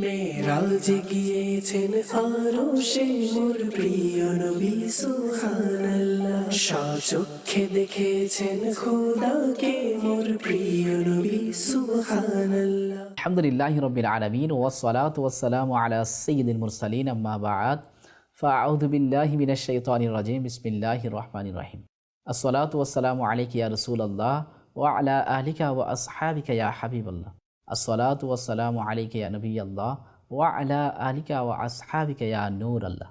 মেরাজে গিয়েছেন আরো সে মোর প্রিয় নবী সুবহানাল্লাহ সচক্ষে দেখেছেন খোদাকে মোর প্রিয় নবী সুবহানাল্লাহ الحمد لله رب العالمين والصلاة والسلام على سيد المرسلين أما بعد فأعوذ بالله من الشيطان الرجيم بسم الله الرحمن الرحيم الصلاة والسلام عليك يا رسول الله وعلى أهلك وأصحابك يا حبيب الله আসসালাত ওয়াসালাম নবী আল্লাহ ও আলা আলিকা ও আসহাবিকা নূর আল্লাহ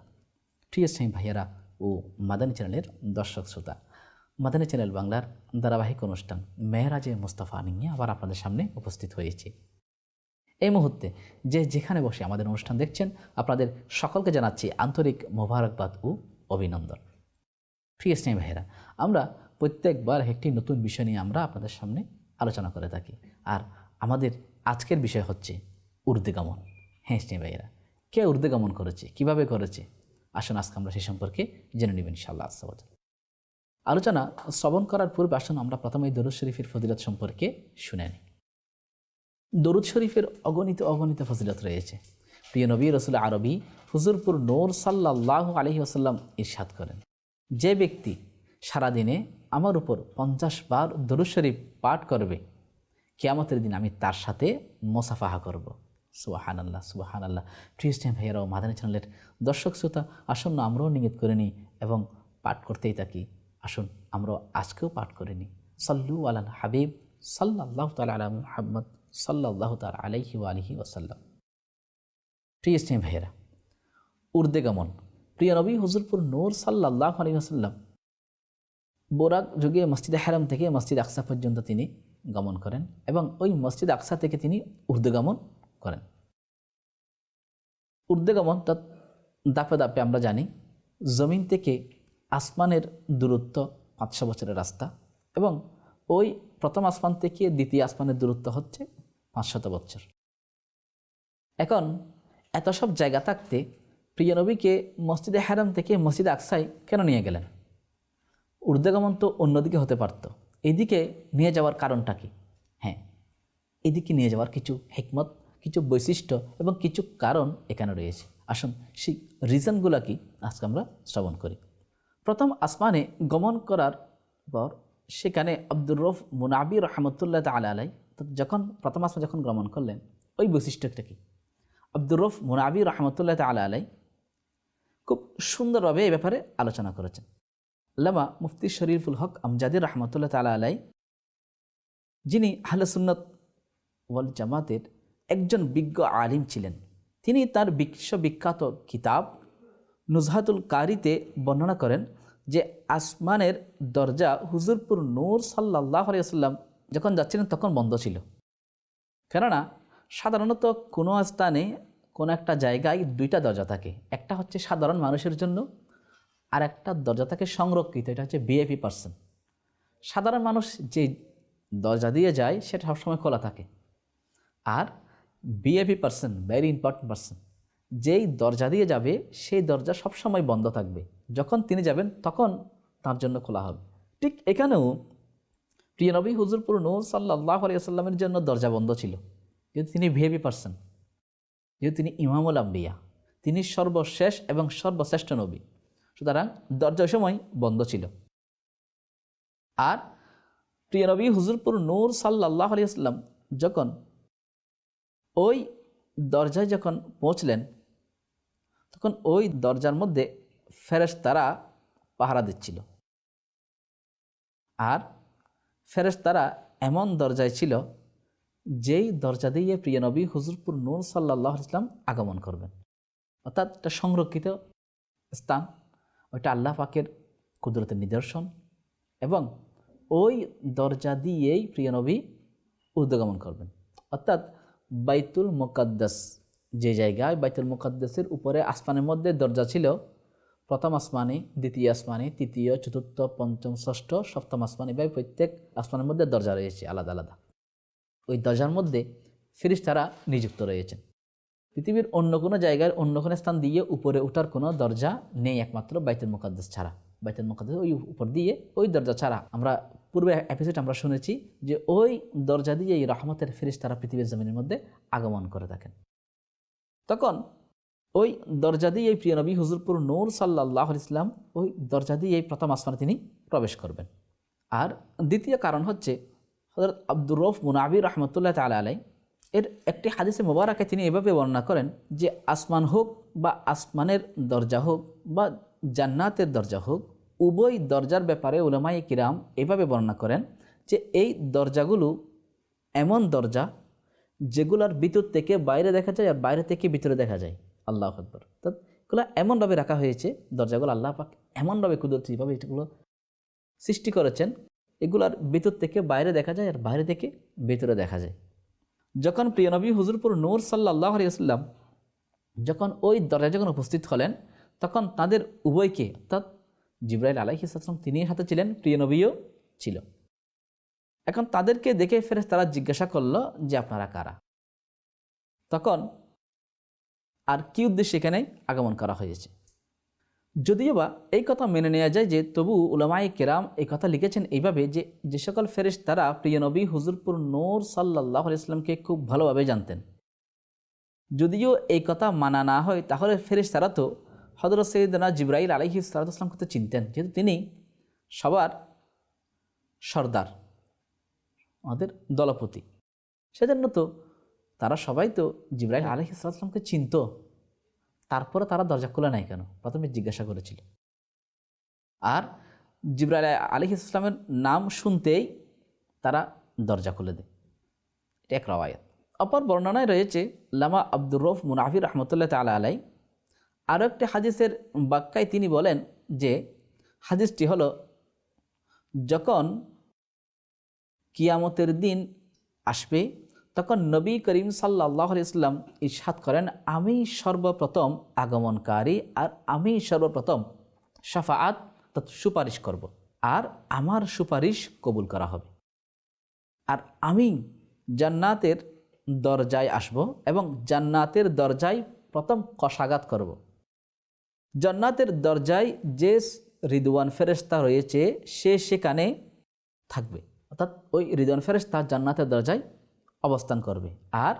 ঠিক আছে ভাইয়ারা ও মাদানী চ্যানেলের দর্শক শ্রোতা মাদানী চ্যানেল বাংলার ধারাবাহিক অনুষ্ঠান মেহরাজে মুস্তাফা নিয়ে আবার আপনাদের সামনে উপস্থিত হয়েছি। এই মুহূর্তে যে যেখানে বসে আমাদের অনুষ্ঠান দেখছেন, আপনাদের সকলকে জানাচ্ছি আন্তরিক মোবারকবাদ ও অভিনন্দন। ঠিক আছে ভাইয়েরা আমরা প্রত্যেকবার একটি নতুন বিষয় নিয়ে আমরা আপনাদের সামনে আলোচনা করে থাকি। আর আমাদের আজকের বিষয় হচ্ছে ঊর্ধ্বগমন হ্যাঁ স্নেহ ভাইয়েরা, কে ঊর্ধ্বগমন করেছে, কীভাবে করেছে? আসুন, আজকে আমরা সে সম্পর্কে জেনে নেবেন ইনশাআল্লাহ আসসাবাদ আলোচনা শ্রবণ করার পূর্বে আসুন, আমরা প্রথমে দরুদ শরীফের ফজিলত সম্পর্কে শুনে নিই। দরুদ শরীফের অগণিত অগণিত ফজিলত রয়েছে। প্রিয় নবী রসুল আরবি হুজুরপুর নূর সাল্লাহ আলহি আসাল্লাম ইরশাদ করেন, যে ব্যক্তি সারাদিনে আমার উপর পঞ্চাশ বার দরুদ শরীফ পাঠ করবে কেয়ামতের দিন আমি তার সাথে মোসাফাহা করব। সুবাহান আল্লাহ সুবাহান আল্লাহ স্নেহ ভাইয়েরাও মাদানী চ্যানেলের দর্শক, শ্রোতা, আসন্ন আমরাও নিয়ত করে নিই এবং পাঠ করতেই থাকি। আসুন, আমরাও আজকেও পাঠ করে নিই। সাল্লু আলাল হাবিব সাল্লাহ তালা আলা মুহাম্মদ সাল্লাহ তাল আলাইহি আলহি ওসাল্লাম প্রিয় স্নেহ ভাইয়েরা উর্দেগমন প্রিয় নবী, হুজুরপুর নূর সাল্লাহ আলী আসাল্লাম বোরাক যুগে মসজিদ হারাম থেকে মসজিদ আকসা পর্যন্ত তিনি গমন করেন এবং ওই মসজিদ আকসা থেকে তিনি উর্দেগমন করেন। উর্দেগমন তা দাপে দাপে আমরা জানি, জমিন থেকে আসমানের দূরত্ব পাঁচশো বছরের রাস্তা এবং ওই প্রথম আসমান থেকে দ্বিতীয় আসমানের দূরত্ব হচ্ছে পাঁচশত বছর। এখন এত সব জায়গা থাকতে প্রিয় নবীকে মসজিদে হ্যারাম থেকে মসজিদে আকসাই কেন নিয়ে গেলেন? ঊর্ধ্বগমন তো অন্যদিকে হতে পারত। এদিকে নিয়ে যাওয়ার কারণটা কি? হ্যাঁ এদিকে নিয়ে যাওয়ার কিছু হেকমত, কিছু বৈশিষ্ট্য এবং কিছু কারণ এখানে রয়েছে। আসুন সেই রিজনগুলো কি আজকে আমরা শ্রবণ করি। প্রথম, আসমানে গমন করার পর সেখানে আব্দুর রফ মুনাবি রহমতুল্লাহ তালা আলাই যখন প্রথম আসমান যখন গমন করলেন, ওই বৈশিষ্ট্যটা কি? আব্দুর রফ মুনাবি রহমতুল্লাহ তালা আলাই খুব সুন্দরভাবে এ ব্যাপারে আলোচনা করেছেন। লামা মুফতি শরীফুল হক আমজাদির রহমতুল্লাহ তালা আলাই যিনি আহলে সুন্নত ওয়াল জামাতের একজন বিজ্ঞ আলিম ছিলেন। তিনি তার বিশ্ববিখ্যাত কিতাব নুজহাতুল কারিতে বর্ণনা করেন যে আসমানের দরজা হুজুরপুর নূর সাল্লাহ আলিয়াল্লাম যখন যাচ্ছিলেন তখন বন্ধ ছিল। কেননা সাধারণত কোনো স্থানে কোনো একটা জায়গায় দুইটা দরজা থাকে। একটা হচ্ছে সাধারণ মানুষের জন্য আর একটা দরজা থাকে সংরক্ষিত, এটা হচ্ছে বিএপি পার্সন সাধারণ মানুষ যে দরজা দিয়ে যায়, সেটা সবসময় খোলা থাকে। আর VIP person very important person যেই দরজা দিয়ে যাবে, সেই দরজা সবসময় বন্ধ থাকবে। যখন তিনি যাবেন, তখন তার জন্য খোলা হবে। ঠিক এখানেও প্রিয় নবী হুজুরপুর নূর সাল্লাহ আলিয়াল্লামের জন্য দরজা বন্ধ ছিল। যেহেতু তিনি ভিএপি পার্সন যেহেতু তিনি ইমামুল আম্বিয়া, তিনি সর্বশেষ এবং সর্বশ্রেষ্ঠ নবী। সুতরাং দরজা সময় বন্ধ ছিল। আর প্রিয় নবী হুজুরপুর নূর সাল্লাহ আলিয়াল্লাম যখন ওই দরজায় যখন পৌঁছলেন, তখন ওই দরজার মধ্যে ফেরেশ তারা পাহারা দিচ্ছিল। আর ফেরেশ তারা এমন দরজায় ছিল যেই দরজা দিয়ে প্রিয় নবী হুজুরপুর নূর সাল্লাহ ইসলাম আগমন করবেন। অর্থাৎ এটা সংরক্ষিত স্থান। ওইটা আল্লাহ পাকের কুদরতের নিদর্শন এবং ওই দরজা দিয়েই প্রিয় নবী উদ্যগমন করবেন। অর্থাৎ বাইতুল মোকাদ্দাস, যে জায়গায় বাইতুল মোকাদ্দাসের উপরে আসমানের মধ্যে দরজা ছিল, প্রথম আসমানে, দ্বিতীয় আসমানে, তৃতীয়, চতুর্থ, পঞ্চম, ষষ্ঠ, সপ্তম আসমান এভাবে প্রত্যেক আসমানের মধ্যে দরজা রয়েছে আলাদা আলাদা। ওই দরজার মধ্যে ফিরিস তারা নিযুক্ত রয়েছেন। পৃথিবীর অন্য কোনো জায়গায় অন্য কোনো স্থান দিয়ে উপরে ওঠার কোনো দরজা নেই একমাত্র বাইতুল মোকাদ্দাস ছাড়া। বাইতুল মোকাদ্দাস ওই উপর দিয়ে ওই দরজা ছাড়া। আমরা পূর্বে এপিসোড আমরা শুনেছি যে ওই দরজা দিয়ে এই রহমতের ফেরিস তারা পৃথিবীর জমিনের মধ্যে আগমন করে থাকেন। তখন ওই দরজা দিয়ে এই প্রিয় নবী হুজুরপুর নূর সাল্লাহ ইসলাম ওই দরজা দিয়ে এই প্রথম আসমানে তিনি প্রবেশ করবেন। আর দ্বিতীয় কারণ হচ্ছে হজরত আব্দুর রফ মুনাবির রহমতুল্লাহ তালা আলাই এর একটি হাদিসে মোবারকে তিনি এভাবে বর্ণনা করেন যে আসমান হোক বা আসমানের দরজা হোক বা জান্নাতের দরজা হোক, উভয় দরজার ব্যাপারে উলামাই কিরাম এভাবে বর্ণনা করেন যে এই দরজাগুলো এমন দরজা যেগুলোর ভিতর থেকে বাইরে দেখা যায় আর বাইরে থেকে ভিতরে দেখা যায়। আল্লাহ আকবর। তো এগুলো এমনভাবে রাখা হয়েছে, দরজাগুলো আল্লাহ পাক এমনভাবে কুদরতিভাবে এগুলো সৃষ্টি করেছেন। এগুলার ভিতর থেকে বাইরে দেখা যায় আর বাইরে থেকে ভেতরে দেখা যায়। যখন প্রিয়নবী হুজুরপুর নূর সাল্লাহ আলিয়াল্লাম যখন ওই দরজায় যখন উপস্থিত হলেন, তখন তাদের উভয়কে অর্থাৎ জিব্রাইল আলাইহিসাল্লাম তিনি হাতে ছিলেন প্রিয়নবীও ছিল। এখন তাদেরকে দেখে ফেরে তারা জিজ্ঞাসা করল যে, আপনারা কারা? তখন আর কি উদ্দেশ্যে এখানে আগমন করা হয়েছে? যদিও বা এই কথা মেনে নেওয়া যায় যে তবু উলামাই কেরাম এই কথা লিখেছেন এইভাবে যে যে সকল ফেরেশ তারা প্রিয় নবী হুজুরপুর নূর সাল্লাহ ইসলামকে খুব ভালোভাবে জানতেন। যদিও এই কথা মানা না হয়, তাহলে ফেরেশ তারা তো হজরত সৈয়দনা জিব্রাইল আলহি সালাতামকে তো চিনতেন, যেহেতু তিনি সবার সর্দার, আমাদের দলপতি। সেজন্য তো তারা সবাই তো জিব্রাইল আলহি সালাতামকে চিনত। তারপরে তারা দরজা খোলা নাই কেন? প্রথমে জিজ্ঞাসা করেছিল। আর জিব্রাইল আলহি ইসলামের নাম শুনতেই তারা দরজা খুলে দেয়। এটা এক রওয়ায়ত। অপর বর্ণনায় রয়েছে, লামা আব্দুর রফ মুনাফির রহমতুল্লাহ তালা আলাই আরও একটি হাদিসের বাক্যায় তিনি বলেন যে, হাদিসটি হলো, যখন কিয়ামতের দিন আসবে তখন নবী করিম সাল্লাহ ইসলাম ইরশাদ করেন, আমি সর্বপ্রথম আগমনকারী আর আমি সর্বপ্রথম সাফাআত সুপারিশ করব। আর আমার সুপারিশ কবুল করা হবে আর আমি জান্নাতের দরজায় আসব এবং জান্নাতের দরজায় প্রথম কষাঘাত করব। জান্নাতের দরজায় যে রিদওয়ান ফেরেস্তা রয়েছে সে সেখানে থাকবে অর্থাৎ ওই রিদওয়ান ফেরেস্তা জান্নাতের দরজায় অবস্থান করবে। আর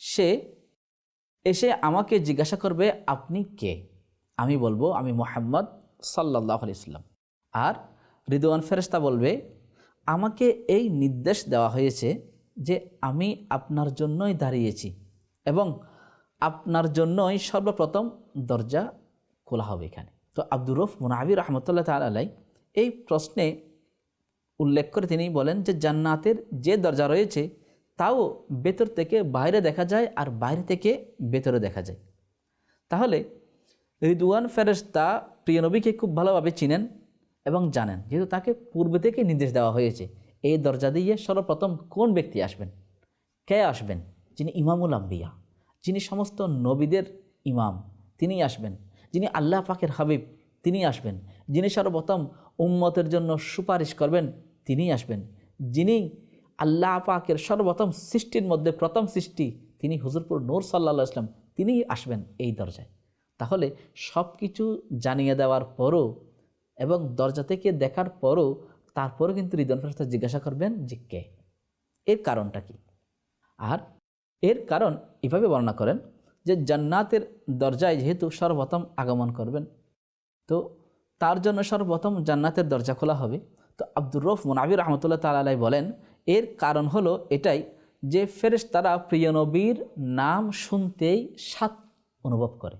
সে এসে আমাকে জিজ্ঞাসা করবে, আপনি কে? আমি বলব, আমি মোহাম্মদ সাল্লাহ ইসলাম আর রিদওয়ান ফেরেস্তা বলবে, আমাকে এই নির্দেশ দেওয়া হয়েছে যে আমি আপনার জন্যই দাঁড়িয়েছি এবং আপনার জন্যই সর্বপ্রথম দরজা খোলা হবে এখানে। তো আব্দুর রফ মুনাবির রহমতুল্লাহ তালাই এই প্রশ্নে উল্লেখ করে তিনি বলেন যে জান্নাতের যে দরজা রয়েছে তাও ভেতর থেকে বাইরে দেখা যায় আর বাইরে থেকে ভেতরে দেখা যায়। তাহলে রিদুয়ান ফেরেস্তা প্রিয় নবীকে খুব ভালোভাবে চিনেন এবং জানেন, যেহেতু তাকে পূর্বে থেকে নির্দেশ দেওয়া হয়েছে। এই দরজা দিয়ে সর্বপ্রথম কোন ব্যক্তি আসবেন? কে আসবেন? যিনি ইমামুল আম্বিয়া, যিনি সমস্ত নবীদের ইমাম তিনি আসবেন। যিনি আল্লাহ পাকের হাবিব তিনি আসবেন। যিনি সর্বপ্রথম উম্মতের জন্য সুপারিশ করবেন তিনি আসবেন। যিনি আল্লাহ পাকের সর্বপ্রথম সৃষ্টির মধ্যে প্রথম সৃষ্টি তিনি হুজুরপুর নূর সাল্লা ইসলাম তিনি আসবেন এই দরজায়। তাহলে সব কিছু জানিয়ে দেওয়ার পরও এবং দরজা থেকে দেখার পরও তারপরও কিন্তু রিদন ফেরস্তা জিজ্ঞাসা করবেন যে কে? এর কারণটা কি? আর এর কারণ এভাবে বর্ণনা করেন যে জান্নাতের দরজায় যেহেতু সর্বপ্রথম আগমন করবেন, তো তার জন্য সর্বপ্রথম জান্নাতের দরজা খোলা হবে। তো আব্দুর রফ মোনাবির রহমতুল্লাহ তালাই বলেন এর কারণ হলো এটাই যে ফেরেশ তারা প্রিয় নবীর নাম শুনতেই সাত অনুভব করে।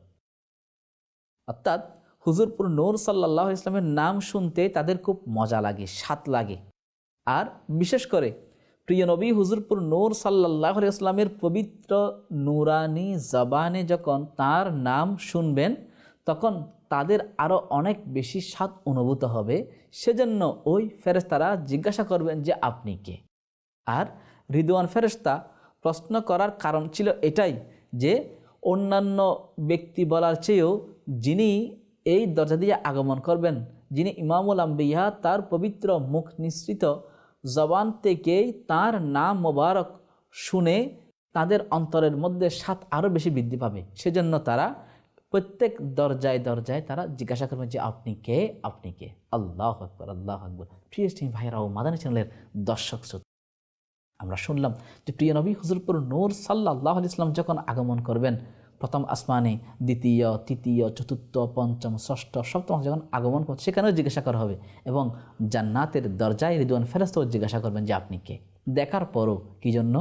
অর্থাৎ হুজুরপুর নূর সাল্লাহ ইসলামের নাম শুনতে তাদের খুব মজা লাগে সাত লাগে। আর বিশেষ করে প্রিয় নবী হুজুরপুর নূর সাল্লাহ ইসলামের পবিত্র নুরানি জবানে যখন তার নাম শুনবেন, তখন তাদের আরও অনেক বেশি স্বাদ অনুভূত হবে। সেজন্য ওই ফেরেস্তারা জিজ্ঞাসা করবেন যে, আপনি কে? আর রিদওয়ান ফেরেস্তা প্রশ্ন করার কারণ ছিল এটাই যে অন্যান্য ব্যক্তি বলার চেয়েও যিনি এই দরজা দিয়ে আগমন করবেন, যিনি ইমামুল আম্বিয়া, তার পবিত্র মুখ নিঃসৃত জবান থেকেই তার নাম মোবারক শুনে তাদের অন্তরের মধ্যে স্বাদ আরও বেশি বৃদ্ধি পাবে। সেজন্য তারা প্রত্যেক দরজায় দরজায় তারা জিজ্ঞাসা করবেন যে, আপনি কে? আপনি কে? আল্লাহ আকবর আল্লাহ আকবর। প্রিয় স্টেম ভাইরা ও মাদানী চ্যানেলের দর্শক শ্রোতা আমরা শুনলাম যে প্রিয় নবী হুজুরপুর নূর সাল্লাহ ইসলাম যখন আগমন করবেন, প্রথম আসমানে, দ্বিতীয়, তৃতীয়, চতুর্থ, পঞ্চম, ষষ্ঠ, সপ্তম যখন আগমন করছে সেখানেও জিজ্ঞাসা করা হবে এবং জান্নাতের দরজায় রিদওয়ান ফেরস্তও জিজ্ঞাসা করবেন যে আপনি কে? দেখার পরও কী জন্য?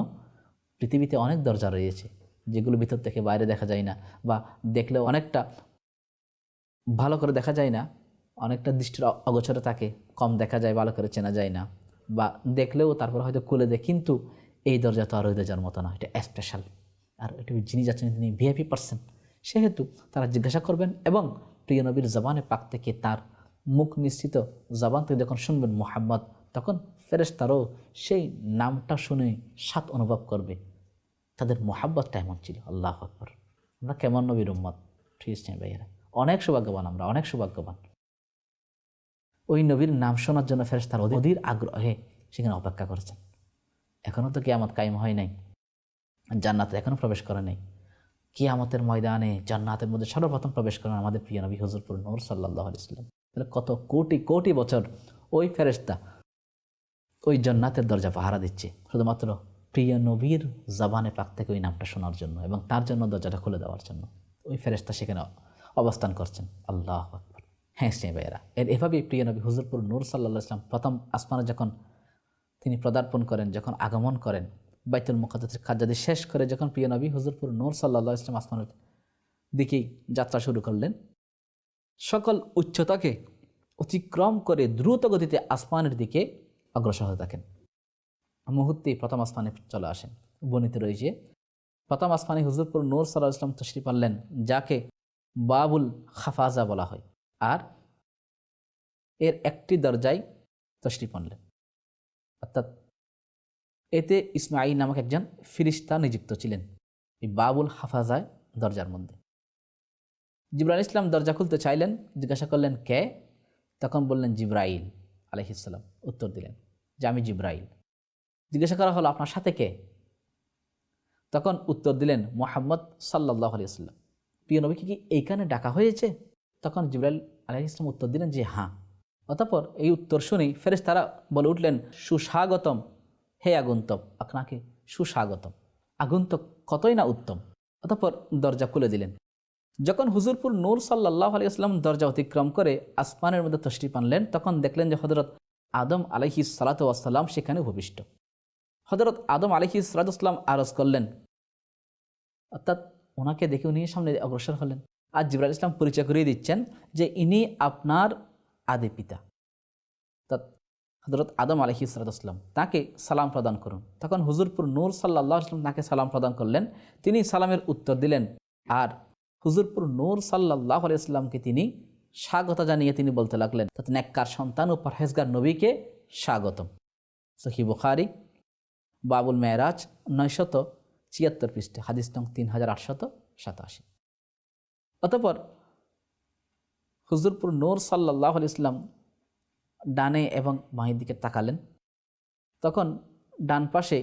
পৃথিবীতে অনেক দরজা রয়েছে যেগুলো ভিতর থেকে বাইরে দেখা যায় না বা দেখলেও অনেকটা ভালো করে দেখা যায় না, অনেকটা দৃষ্টির অগোচরে থাকে, কম দেখা যায়, ভালো করে চেনা যায় না। বা দেখলেও তারপর হয়তো খুলে দেয়, কিন্তু এই দরজা তো আর ওই দরজার মতো না, এটা স্পেশাল আর এটা যিনি যাচ্ছেন তিনি ভিআইপি পার্সন সেহেতু তারা জিজ্ঞাসা করবেন এবং প্রিয় নবীর জবানে পাক থেকে তার মুখ নিশ্চিত জবান থেকে যখন শুনবেন মোহাম্মদ, তখন ফেরেশতারও সেই নামটা শুনে সাত অনুভব করবে। তাদের মোহাব্বতটা এমন ছিল, আল্লাহ আকবর। আমরা কেমন নবীর উম্মত, ঠিক ভাইয়েরা? অনেক সৌভাগ্যবান আমরা, অনেক সৌভাগ্যবান। ওই নবীর নাম শোনার জন্য ফেরেস তার অধীর আগ্রহে সেখানে অপেক্ষা করছেন। এখনও তো কেয়ামত কায়েম হয় নাই। জান্নাতে এখনও প্রবেশ করে নাই। কিয়ামতের ময়দানে জান্নাতের মধ্যে সর্বপ্রথম প্রবেশ করেন আমাদের প্রিয় নবী হজরপুর নূর সাল্লাহ ইসলাম তাহলে কত কোটি কোটি বছর ওই ফেরেস্তা ওই জান্নাতের দরজা পাহারা দিচ্ছে। শুধুমাত্র প্রিয় নবীর জবানে পাক থেকে ওই নামটা শোনার জন্য এবং তার জন্য দরজাটা খুলে দেওয়ার জন্য। ওই ফেরেস্তা সেখানে অবস্থান করছেন। আল্লাহ হ্যাঁ স্নেহ ভাইয়েরা। এর এভাবেই প্রিয় নবী হুজুরপুর নূর সাল্লাহ ইসলাম প্রথম আসমানে যখন তিনি পদার্পণ করেন, যখন আগমন করেন, বাইতুল মুখাদ্দাসের খাজাদি শেষ করে যখন প্রিয় নবী হুজুরপুর নূর সাল্লাহ ইসলাম আসমানের দিকেই যাত্রা শুরু করলেন, সকল উচ্চতাকে অতিক্রম করে দ্রুত গতিতে আসমানের দিকে অগ্রসর হতে থাকেন। মুহূর্তেই প্রথম আসমানে চলে আসেন। বর্ণিত রয়েছে প্রথম আসমানে হুজুরপুর নূর সাল্লাহ ইসলাম তশরিফ আনলেন, যাকে বাবুল খাফাজা বলা হয়। আর এর একটি দরজায় তশরিফ আনলেন। অর্থাৎ এতে ইসমাইল নামক একজন ফিরিস্তা নিযুক্ত ছিলেন এই বাবুল হাফাজায় দরজার মধ্যে। জিব্রাইল ইসলাম দরজা খুলতে চাইলেন, জিজ্ঞাসা করলেন, কে? তখন বললেন, জিব্রাইল আলহিসাল্লাম উত্তর দিলেন, যে আমি জিব্রাইল। জিজ্ঞাসা করা হলো, আপনার সাথে কে? তখন উত্তর দিলেন, মোহাম্মদ সাল্লাহ আলিয়াল্লাম প্রিয় নবীকে কি এইখানে ডাকা হয়েছে? তখন জিব্রাইল আলহ ইসলাম উত্তর দিলেন যে হ্যাঁ। অতঃপর এই উত্তর শুনেই ফেরেস তারা বলে উঠলেন, সুস্বাগতম, হে আগন্তক, আপনাকে সুস্বাগতম। আগন্তক কতই না উত্তম? অতঃপর দরজা খুলে দিলেন। যখন হুজুরপুর নূর সাল্লাহ আলি আসলাম দরজা অতিক্রম করে আসমানের মধ্যে তশরিফ আনলেন, তখন দেখলেন যে হজরত আদম আলহি সালাতাম সেখানে ভূমিষ্ঠ হজরত আদম আলহি সালাতাম আরজ করলেন, অর্থাৎ ওনাকে দেখে উনি সামনে অগ্রসর হলেন। আর জিবরাল ইসলাম পরিচয় করিয়ে দিচ্ছেন যে ইনি আপনার আদি পিতা। হজরত আদম আলহি সালাতাম তাকে সালাম প্রদান করুন। তখন হুজুরপুর নূর সাল্লাহ আসলাম তাকে সালাম প্রদান করলেন। তিনি সালামের উত্তর দিলেন আর হুজুরপুর নূর সাল্লাহ আলিয়াল্লামকে তিনি স্বাগত জানিয়ে তিনি বলতে লাগলেন, তত নেককার সন্তান ও পরহেজগার নবীকে স্বাগতম। সহি বুখারি, বাবুল মেয়রাজ নয়শত ছিয়াত্তর পৃষ্ঠে, হাদিস নং তিন হাজার আটশত সাতাশি। অতপর হুজুরপুর নূর সাল্লাহ ইসলাম ডানে এবং বাঁয়ের দিকে তাকালেন। তখন ডান পাশে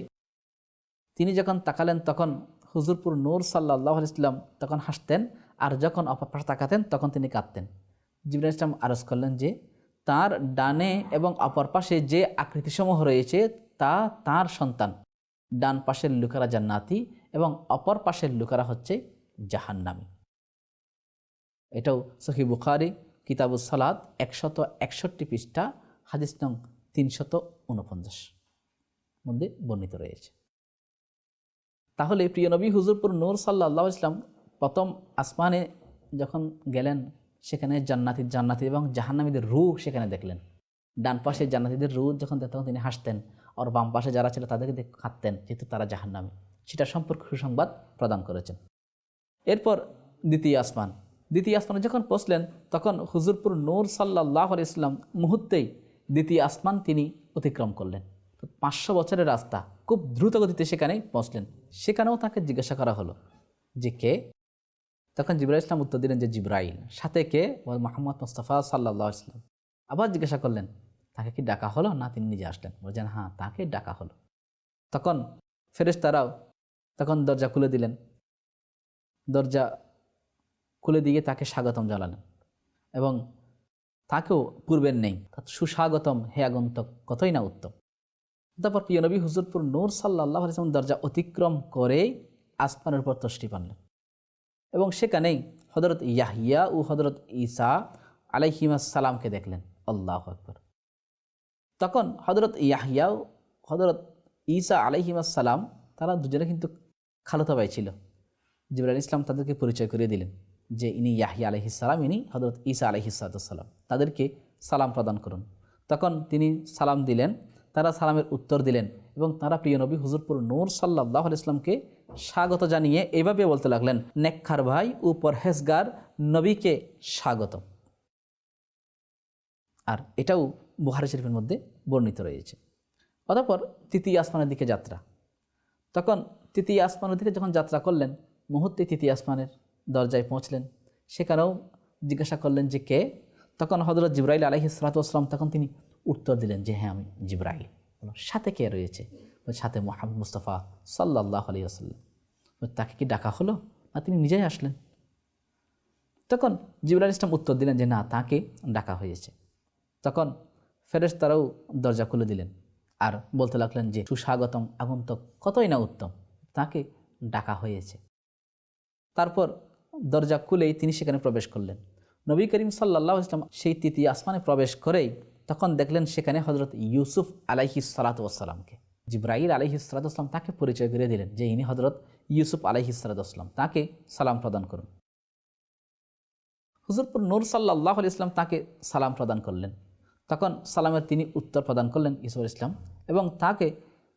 তিনি যখন তাকালেন, তখন হুজুরপুর নূর সাল্লাহ ইসলাম তখন হাসতেন আর যখন অপর পাশে তাকাতেন, তখন তিনি কাঁদতেন। জিবরাল ইসলাম আরজ করলেন যে, তার ডানে এবং অপর পাশে যে আকৃতিসমূহ রয়েছে, তা তার সন্তান। ডান পাশের লুকারা জান্নাতি এবং অপর পাশের লুকারা হচ্ছে জাহান্নামি। এটাও সহি বুখারি কিতাবুল সালাদ একশত একষট্টি পৃষ্ঠা, হাদিস নং তিনশত উনপঞ্চাশ মধ্যে বর্ণিত রয়েছে। তাহলে প্রিয় নবী, হুজুরপুর নূর সাল্লাহ ইসলাম প্রথম আসমানে যখন গেলেন, সেখানে জান্নাতির জান্নাতি এবং জাহান্নামীদের রু সেখানে দেখলেন। ডান পাশে জান্নাতিদের রু যখন দেখতেন, তিনি হাসতেন। আর বাম পাশে যারা ছিল, তাদেরকে দেখে খাটতেন যেহেতু তারা জাহান্নামী। সেটা সম্পর্কে সুসংবাদ প্রদান করেছেন। এরপর দ্বিতীয় আসমান। দ্বিতীয় আসমানে যখন পৌঁছলেন, তখন হুজুরপুর নূর সাল্লাহ ইসলাম মুহূর্তেই দ্বিতীয় আসমান তিনি অতিক্রম করলেন। পাঁচশো বছরের রাস্তা খুব দ্রুত গতিতে সেখানে পৌঁছলেন। সেখানেও তাকে জিজ্ঞাসা করা হলো যে কে? তখন জিব্রাইল ইসলাম উত্তর দিলেন যে জিব্রাইল। সাথে কে? মোহাম্মদ মুস্তফা সাল্লাহ ইসলাম আবার জিজ্ঞাসা করলেন, তাকে কি ডাকা হলো না তিনি নিজে আসলেন? বলছেন হ্যাঁ তাকে ডাকা হলো। তখন ফেরেশ তারাও তখন দরজা খুলে দিলেন। দরজা খুলে দিয়ে তাকে স্বাগতম জানালেন এবং তাকেও পূর্বের নেই। সুস্বাগতম, হে আগন্তক, কতই না উত্তম। তারপর প্রিয় নবী হুজুরপুর নূর সাল্লাহ আলিয়াম দরজা অতিক্রম করে আসমানের উপর তষ্টি পানলেন এবং সেখানেই হজরত ইয়াহিয়া ও হজরত ঈসা আলাইহিমাসালামকে দেখলেন। আল্লাহ আকবর। তখন হজরত ইয়াহিয়া হজরত ঈসা আলাইহিমাসালাম তারা দুজনে কিন্তু খালতা ভাই ছিল। জিবরাল ইসলাম তাদেরকে পরিচয় করিয়ে দিলেন। যে ইনি ইয়াহিয়া আলহিসাল্লাম ইনি হজরত ঈসা আলহিসাল্লাম তাদেরকে সালাম প্রদান করুন। তখন তিনি সালাম দিলেন, তারা সালামের উত্তর দিলেন এবং তারা প্রিয় নবী হুজুরপুর নূর সাল্লাহ ইসলামকে স্বাগত জানিয়ে এইভাবে বলতে লাগলেন নেক্ষার ভাই ও পরহেজগার নবীকে স্বাগত। আর এটাও বুহারি শরীফের মধ্যে বর্ণিত রয়েছে। অতঃপর তৃতীয় আসমানের দিকে যাত্রা। তখন তৃতীয় আসমানের দিকে যখন যাত্রা করলেন, মুহূর্তে তৃতীয় আসমানের দরজায় পৌঁছলেন। সেখানেও জিজ্ঞাসা করলেন যে কে? তখন হজরত জিব্রাইল আলহি সালাতাম তখন তিনি উত্তর দিলেন যে হ্যাঁ আমি জিব্রাইল। সাথে কে রয়েছে? সাথে মোহাম্মদ মুস্তফা সাল্লাহ আলী তাকে কি ডাকা হলো? না, তিনি নিজেই আসলেন। তখন জিবরাল ইসলাম উত্তর দিলেন যে, না, তাকে ডাকা হয়েছে। তখন ফেরেশ তারাও দরজা খুলে দিলেন আর বলতে লাগলেন যে, সুস্বাগতম, আগন্তক কতই না উত্তম, তাকে ডাকা হয়েছে। তারপর দরজা খুলেই তিনি সেখানে প্রবেশ করলেন। নবী করিম সাল্লাহ ইসলাম সেই তৃতীয় আসমানে প্রবেশ করেই তখন দেখলেন সেখানে হজরত ইউসুফ আলাইহি সালাতামকে জিব্রাহিল আলহি সালাতাম তাকে পরিচয় করে দিলেন যে ইনি হজরত ইউসুফ আলহি সালাতাম তাকে সালাম প্রদান করুন। হুজুরপুর নূর সাল্লাহ ইসলাম তাকে সালাম প্রদান করলেন। তখন সালামের তিনি উত্তর প্রদান করলেন ইসুর ইসলাম এবং তাকে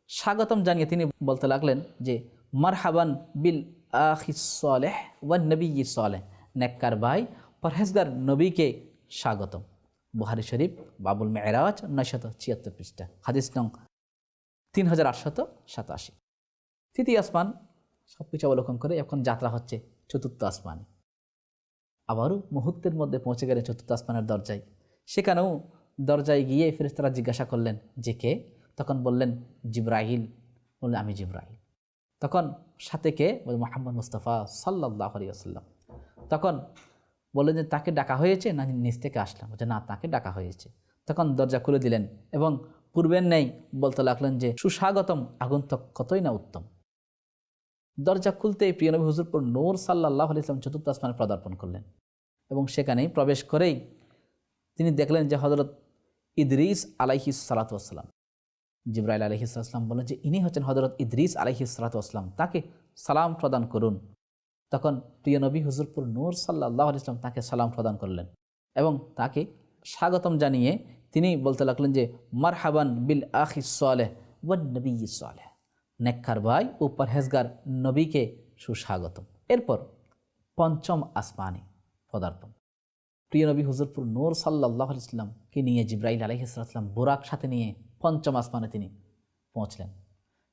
স্বাগতম জানিয়ে তিনি বলতে লাগলেন যে, মারহাবান বিল আখিসলেহ ওয়ান নবী সলেহ। নেককার ভাই, পরহেজগার নবীকে স্বাগতম। বুহারি শরীফ, বাবুল মেয়েরাজ নয়শত ছিয়াত্তর পৃষ্ঠা। হাদিস নং তিন হাজার আটশত সাতাশি। তৃতীয় আসমান সব কিছু অবলোকন করে এখন যাত্রা হচ্ছে চতুর্থ আসমানে। আবারও মুহূর্তের মধ্যে পৌঁছে গেলেন চতুর্থ আসমানের দরজায়। সেখানেও দরজায় গিয়ে ফেরেস্তারা জিজ্ঞাসা করলেন, যে কে? তখন বললেন জিব্রাহিল বললেন, আমি জিব্রাহিল তখন সাথে কে? বলে মোহাম্মদ মুস্তফা সাল্লাহ আলী আসাল্লাম তখন বললেন যে, তাকে ডাকা হয়েছে না নিচ থেকে আসলাম? বলছে, না, তাকে ডাকা হয়েছে। তখন দরজা খুলে দিলেন এবং পূর্বের নেই বলতে লাগলেন যে, সুস্বাগতম, আগন্তক কতই না উত্তম? দরজা খুলতেই প্রিয়নবী হুজুরপুর নূর সাল্লাহ আলি ইসলাম চতুর্থ আসমানে পদার্পণ করলেন এবং সেখানেই প্রবেশ করেই তিনি দেখলেন যে হজরত ইদরিস আলাইহি সালাতাম জিব্রাইল আলহি সাল্লাম বললেন যে ইনি হচ্ছেন হজরত ইদ্রিস আলহি সালাতাম তাকে সালাম প্রদান করুন। তখন প্রিয় নবী হুজুরপুর নূর সাল্লাহ ইসলাম তাকে সালাম প্রদান করলেন এবং তাকে স্বাগতম জানিয়ে তিনি বলতে লাগলেন যে, মারহাবান বিল আখি সালেহ ওয়ান নবী সালেহ। নেকখার ভাই ও পরহেজগার নবীকে সুস্বাগতম। এরপর পঞ্চম আসমানে পদার্পণ। প্রিয় নবী হুজুরপুর নূর সাল্লাহ ইসলামকে নিয়ে জিব্রাইল আলহিসাল্লাম বোরাক সাথে নিয়ে পঞ্চম আসমানে তিনি পৌঁছলেন।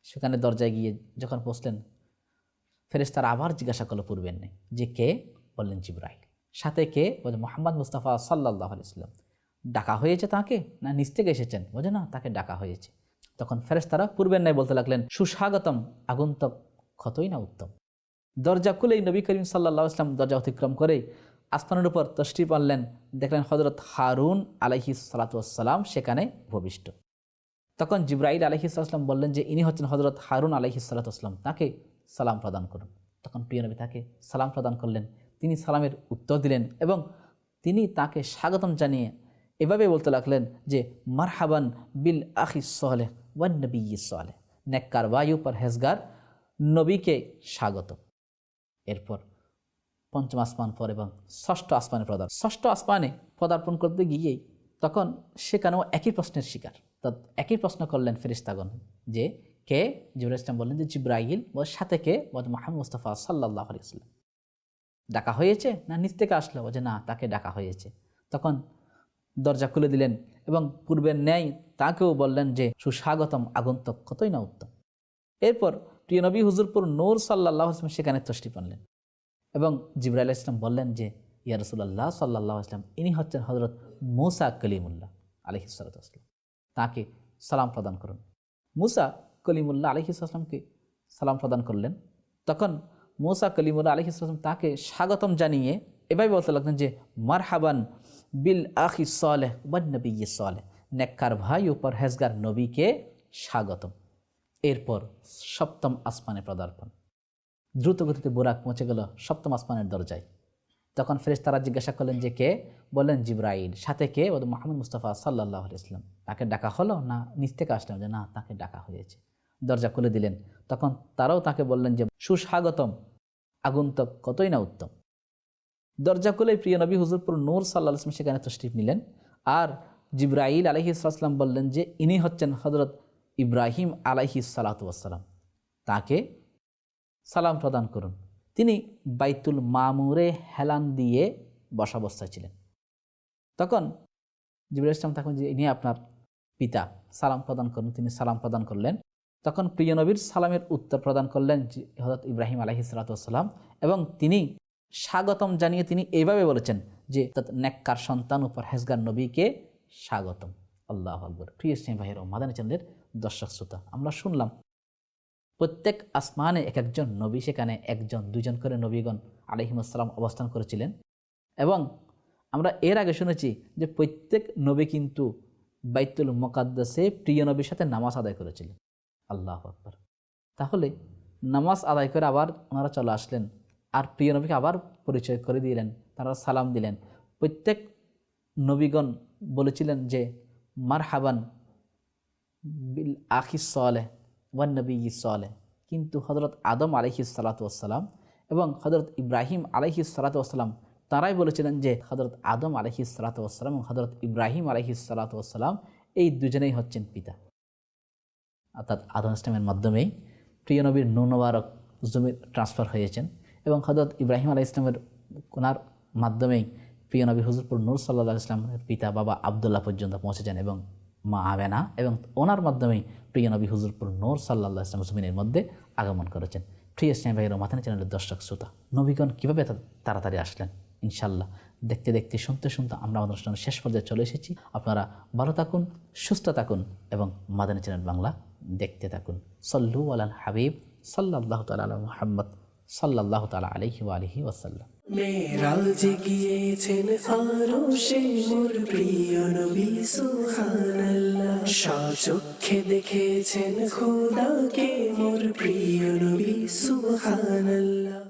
সেখানে দরজায় গিয়ে যখন পৌঁছলেন ফেরেস্তার আবার জিজ্ঞাসা করল পূর্বের নেই যে কে? বললেন, জিব্রাইল। সাথে কে? বলে মোহাম্মদ মুস্তাফা সাল্লাহ আলিয়াল্লাম ডাকা হয়েছে তাকে? না নিচ থেকে এসেছেন। বোঝে না, তাকে ডাকা হয়েছে। তখন ফেরেস্তারা পূর্বের ন্যায় বলতে লাগলেন, সুস্বাগতম, আগন্তক ক্ষতই না উত্তম। দরজা খুলেই নবী করিম সাল্লাহ ইসলাম দরজা অতিক্রম করে আসমানের উপর তষ্টি পারলেন দেখলেন হজরত হারুন আলহি সালাতাম সেখানে ভবিষ্ঠ তখন জিব্রাইল আলহি সাল্লাম বললেন যে, ইনি হচ্ছেন হজরত হারুন আলহি সাল্লাতাম তাকে সালাম প্রদান করুন। তখন প্রিয় নবী তাকে সালাম প্রদান করলেন। তিনি সালামের উত্তর দিলেন এবং তিনি তাকে স্বাগতম জানিয়ে এভাবে বলতে লাগলেন যে, মারহাবান বিল আখি সহলে ওয়ান নবী সহলে নেককার বায়ু পর হেজগার নবীকে স্বাগত। এরপর পঞ্চম আসমান পর এবং ষষ্ঠ আসমানে প্রদান ষষ্ঠ আসমানে পদার্পণ করতে গিয়েই তখন সেখানেও একই প্রশ্নের শিকার। তা একই প্রশ্ন করলেন ফেরিস্তাগণ যে কে? জিবুল ইসলাম বললেন যে জিব্রাহিল ও সাথে কে? বলতে মোহাম্মদ মুস্তফা সাল্লাহ আলিয়াল্লাম ডাকা হয়েছে না নিচ থেকে আসলো? যে না, তাকে ডাকা হয়েছে। তখন দরজা খুলে দিলেন এবং পূর্বের ন্যায় তাকেও বললেন যে, সুস্বাগতম আগন্তক, কতই না উত্তম। এরপর প্রিয় নবী হুজুরপুর নূর সাল্লাহ আসলাম সেখানে তষ্টি পানলেন এবং জিব্রাইল ইসলাম বললেন যে, ইয়া রসুল্লাহ সাল্লাহ আসলাম ইনি হচ্ছেন হজরত মুসা কলিমুল্লাহ আলহিসাল্লাম তাকে সালাম প্রদান করুন। মুসা কলিমুল্লাহ আলহিসামকে সালাম প্রদান করলেন। তখন মুসা কলিমুল্লাহ আলহিসাম তাকে স্বাগতম জানিয়ে এভাবে বলতে লাগলেন যে, মারহাবান বিল আখি সলেহ ওয়ান নবী নেককার ভাই ও পরহেজগার নবীকে স্বাগতম। এরপর সপ্তম আসমানে পদার্পণ। দ্রুত গতিতে বোরাক পৌঁছে গেল সপ্তম আসমানের দরজায়। তখন ফেরেশতারা জিজ্ঞাসা করলেন যে, কে? বললেন জিব্রাইল। সাথে কে? মোহাম্মদ মুস্তফা সাল্লাহ ইসলাম তাকে ডাকা হলো না নিচ থেকে আসলাম যে না, তাকে ডাকা হয়েছে। দরজা খুলে দিলেন। তখন তারাও তাকে বললেন যে, সুস্বাগতম, আগন্তক কতই না উত্তম। দরজা খুলে প্রিয় নবী হুজুরপুর নূর সাল্লাহ ইসলাম সেখানে তশরিফ নিলেন। আর জিব্রাইল আলহি বললেন যে, ইনি হচ্ছেন হজরত ইব্রাহিম আলাইহি সালাতাম তাকে সালাম প্রদান করুন। তিনি বাইতুল মামুরে হেলান দিয়ে বসাবস্থায় ছিলেন। তখন জিবুল ইসলাম তখন যে, ইনি আপনার পিতা সালাম প্রদান করুন, তিনি সালাম প্রদান করলেন। তখন প্রিয় নবীর সালামের উত্তর প্রদান করলেন হজরত ইব্রাহিম আলহি সালাতাম এবং তিনি স্বাগতম জানিয়ে তিনি এইভাবে বলেছেন যে নেককার সন্তান উপর হেসগার নবীকে স্বাগতম। আল্লাহ আকবর। প্রিয় স্নেহ ভাইয়ের মাদানী চ্যানেলের দর্শক শ্রোতা, আমরা শুনলাম, প্রত্যেক আসমানে এক একজন নবী, সেখানে একজন দুজন করে নবীগণ আলহিমসাল্লাম অবস্থান করেছিলেন। এবং আমরা এর আগে শুনেছি যে, প্রত্যেক নবী কিন্তু বাইতুল মোকাদ্দাসে প্রিয় নবীর সাথে নামাজ আদায় করেছিলেন। আল্লাহ আকবর। তাহলে নামাজ আদায় করে আবার ওনারা চলে আসলেন আর প্রিয় নবীকে আবার পরিচয় করে দিলেন, তারা সালাম দিলেন। প্রত্যেক নবীগণ বলেছিলেন যে মার হাবান বিল আখি সলে ওয়ান নবী সলে। কিন্তু হজরত আদম আলহি সালাতাম এবং হজরত ইব্রাহিম আলহি সালাতাম তারাই বলেছিলেন যে হজরত আদম আলহি সালাতাম এবং হজরত ইব্রাহিম আলহি সালাতাম এই দুজনেই হচ্ছেন পিতা। অর্থাৎ আদম ইসলামের মাধ্যমেই প্রিয় নবীর নুনবারক জমির ট্রান্সফার হয়েছেন এবং হজরত ইব্রাহিম আলাহ ইসলামের ওনার মাধ্যমেই প্রিয় নবী হুজুরপুর নূর সাল্লাহ ইসলামের পিতা বাবা আবদুল্লাহ পর্যন্ত পৌঁছেছেন এবং মা আবেনা এবং ওনার মাধ্যমেই প্রিয় নবী হুজুরপুর নূর সাল্লাহ ইসলাম জমিনের মধ্যে আগমন করেছেন। প্রিয় স্নেহ ভাইয়ের মাথানি চ্যানেলের দর্শক, শ্রোতা, নবীগণ কীভাবে তাড়াতাড়ি আসলেন? ইনশাল্লাহ। দেখতে দেখতে, শুনতে শুনতে আমরা আমাদের অনুষ্ঠানের শেষ পর্যায়ে চলে এসেছি। আপনারা ভালো থাকুন, সুস্থ থাকুন এবং মাদানী চ্যানেল বাংলা দেখতে থাকুন। সল্লু আলাল হাবিব সাল্লাহ তালা মোহাম্মদ সাল্লাহ তালা আলহি আলহি ওয়াসাল্লাম। মেরাজে গিয়েছেন আরও সে মোর প্রিয় নবী, সুবহানাল্লাহ। সচক্ষে দেখেছেন খোদাকে মোর প্রিয় নবী, সুবহানাল্লাহ।